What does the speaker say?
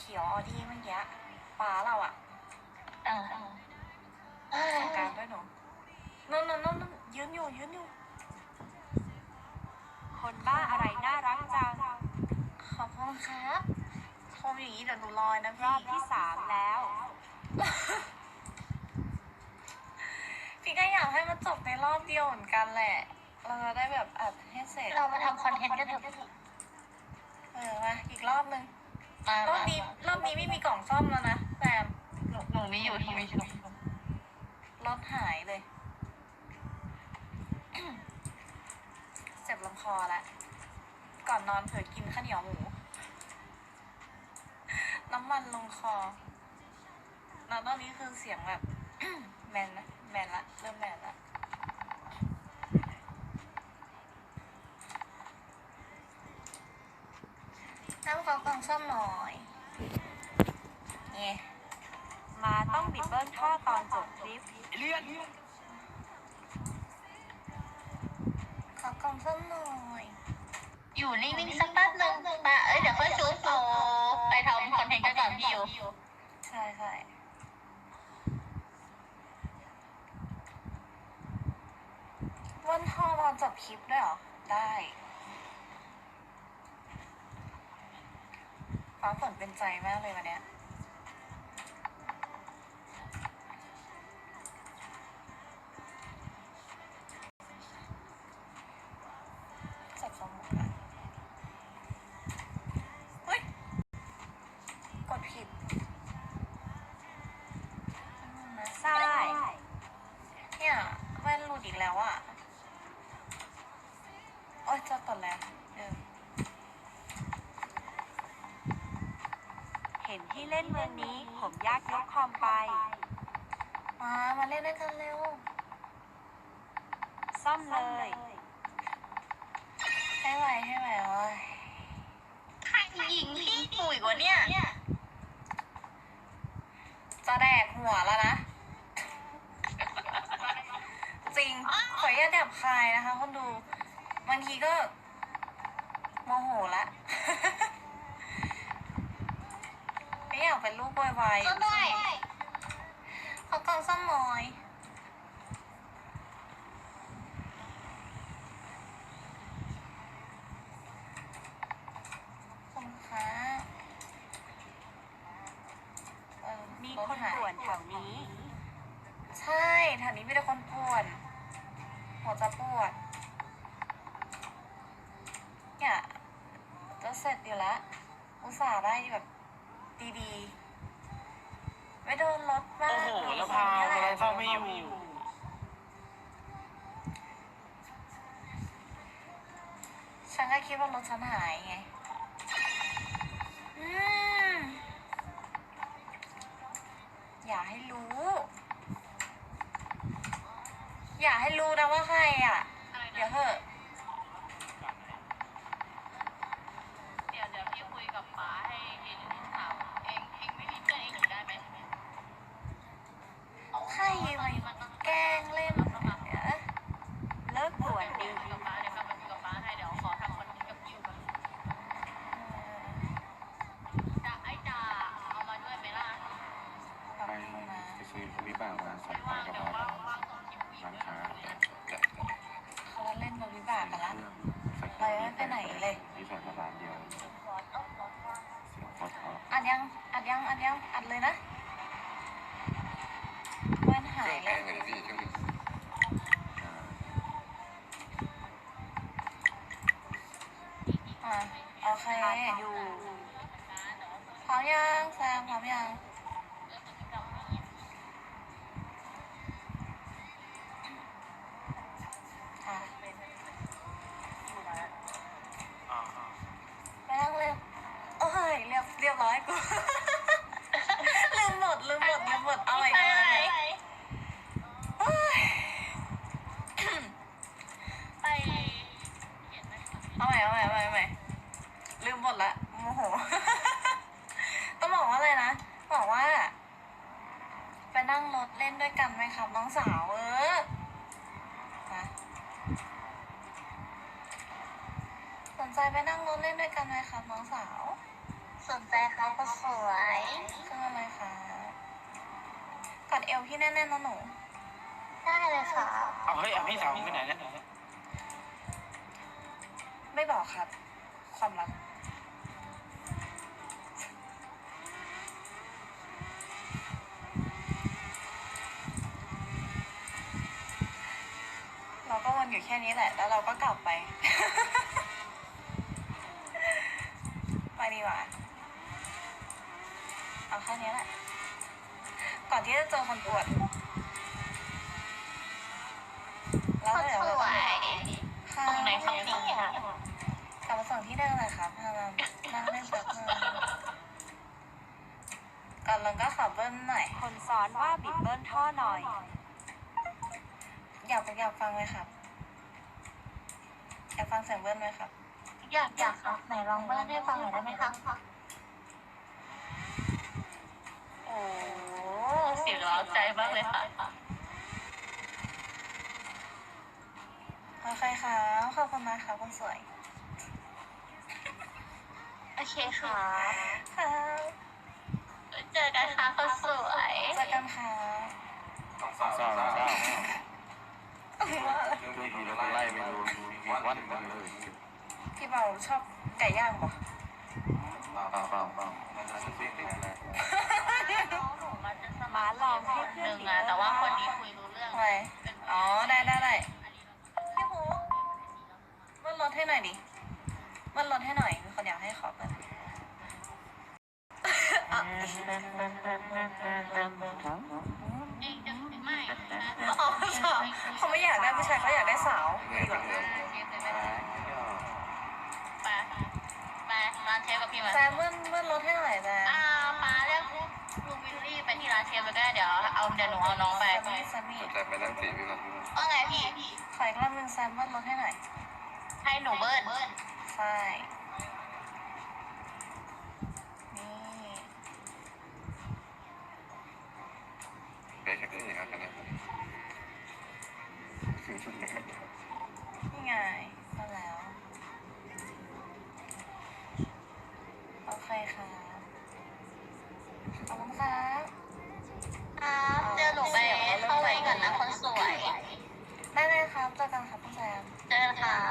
เขียวๆออดี้เมื่อกี้ป้าเราอะอ่าจัดการด้วยหนูนั่นนั่นนั่นนั่นยืนอยู่ยืนอยู่ คนบ้าอะไรน่ารักจัง ขอบคุณครับชมอย่างนี้เดี๋ยวหนูลอยนะรพี่อบที่สามแล้ว พี่ก็อยากให้มันจบในรอบเดียวเหมือนกันแหละ เราจะได้แบบอัดให้เสร็จ เรามาทำคอนเทนต์กันเถอะเออมาอีกรอบนึงมา รอบนี้รอบนี้ไม่มีกล่องซ่อมแล้วนะแซมหนูหนูมีอยู่หนูมีอยู่รถหายเลยเจ็บลำคอแล้วก่อนนอนเผื่อกินข้าวเหนียวหมู น้ำมันลงคอแล้วตอนนี้คือเสียงแบบแมนนะแมนละ เริ่มแมนละน้ำขอกล่องซ่อมหน่อยเนี่ยมาต้องบิดเบิ้ลท่อตอนจบคลิปขอกล่องซ่อมหน่อย อยู่นิ่งๆสักแป๊บนึงปะเอ้ยเดี๋ยวค่อยซูมเอาไปทำคอนเทนต์กันก่อนพี่อยู่ใช่ใช่วันทอตอนจบคลิปด้วยเหรอ ได้าฝนเป็นใจมากเลยวันเนี้ยจับสมุดอะเฮ้ย กดผิดใช่เนี่ยแว่นหลุดอีกแล้วอะ โอ๊ยเจะตัดแล้วเออ เห็ นที่เล่นเมืองนี้ ผมยากยกคอมไป มามาเล่นด้วยกันเร็ว ซ่อมเลย ให้ไหวให้ไหวเว้ยใครยิงพี่กูอีกวะเนี่ย จะแดกหัวแล้วนะ จริง ขออย่าตหยาบคายนะคะคนดู บางทีก็โมโหละไม่ อยากเป็นลูกวายก็ได้ๆขอกล่องซ่อมหน่อยขอบคุณค่ะเออมีรถคนหายป่วนแถวนี้ ใช่แถวนี้มีแต่คนปวดหัวจะปวดเนี่ยจะเสร็จอยู่แล้วอุตส่าห์ได้แบบ ดีๆ ไม่โดนรถมากโอ้โหแล้วพานี่แหอะไรละเข้าไม่อยู่ ฉันก็คิดว่ารถฉันหายไง อืม อย่าให้รู้ อย่าให้รู้นะว่าใครอะ เดี๋ยวเหอะ เดี๋ยวเดี๋ยวพี่คุยกับป๋าให้เห็นถามเองเองไม่มีเพื่อนเองอยู่ได้ไหม ใครมาแกล้งเล่นเดี๋ยว เลิกป่วนดี คุยกับป๋าเดี๋ยวกลับมาคุยกับป๋าให้เดี๋ยวขอทำคอนเทนต์กับพี่อยู่ก่อนจะไอ้จ่าเอามาด้วยไหมล่ะ ขอบ ไป คุณนะ ไป ซื้อวิบากมาสอไม่งพัว่านงกระเดี๋ยวเพาะว่างว่างตอนคิวคุยร้านค้าเขาเล่นบริบากันละไปไม่ไปไหนเลยที่ใส่มาร้านเดียวอัดยังอัดยังอัดยังอัดเลยนะแว่นหายเลยอะโอเคอยู่พร้อมยังแซมพร้อมยังอะไปนั่งเร็วโอ้ยเรียบเรียบร้อยกูลืมหมดลืมหมดลืมหมดเอาใหม่เอาใหม่เอาใหม่เอ้ยไปเอาใหม่เอาใหม่เอาใหม่เอาใหม่ลืมหมดละโมโห ต้องบอกว่าอะไรนะบอกว่า ไปนั่งรถเล่นด้วยกันไหมครับน้องสาวเออนะสนใจไปนั่งรถเล่นด้วยกันไหมครับน้องสาว สนใจคะคนสวยขึ้นมาเลยค่ะกอดเอวพี่แน่นๆนะหนู ได้เลยค่ะเอาเฮ้ยเอาพี่สาวผมไปไหนเนี่ยไม่บอกครับ ความลับเราก็วนอยู่แค่นี้แหละ แล้วเราก็กลับไปไปดีกว่า เอาแค่นี้แหละ ก่อนที่จะเจอคนปวดแล้วคนเดี๋ยวสเราวยค่ะตรงไหนครับเนี่ยกลับมาส่งที่เดิมเลยครับพามานั่งเล่นแป๊บนึงก่อนลงก็ขอเบิ้ลหน่อย คนซ้อนว่าบิดเบิ้ลท่อหน่อย อยากอยากฟังไหมครับ อยากฟังเสียงเบิ้ลไหมครับ อยากอยากค่ะไหนลองเบิ้ลให้ฟังหน่อยได้ไหมคะ โอ้เสียงเร้าใจมากเลยค่ะโอเคครับขอบคุณมากครับคนสวย โอเคค่ะครับเจอกันค่ะคนสวยเจอกันครับสาวสาวสาวว่าอะไรดูดีแล้วก็ไล่ไปดูดูวันหนึ่งเลยพี่เบาชอบไก่ย่างปะเปล่าเปล่าเปล่าม้าลอง ให้เพื่หอนนึ่งบิดอะเบิ้ลแต่ว่าท่อคนหนี้น่อยคุยรู้เรื่องทำไมอ๋อ ได้ได้ได้พี่หูเบิ้ลรถให้หน่อยดิเบิ้ลรถให้หน่อยมีคนอยากให้ขอเบิ้ลอะเองจะไม่อ๋อสาวเขาไม่อยากได้ผู้ชายเขาอยากได้สาวดีกว่าไปไปร้านเชฟกับพี่มาแซมเบิ้ลเบิ้ลรถให้หน่อยแซ ลุงวิลลี่ไปที่ร้านเชฟไปก็ได้เดี๋ยวเอาเดี๋ยวหนูเอาน้องไปแซมมี่แซมมี่แต่ไปนั่งตีไปก่อนว่าไงพี่ ขออีกรอบนึงแซมเบิ้ลรถให้หน่อยให้หนูเบิ้ลใช่ ครับเจอกันครับพี่แซม เจอกันค่ะ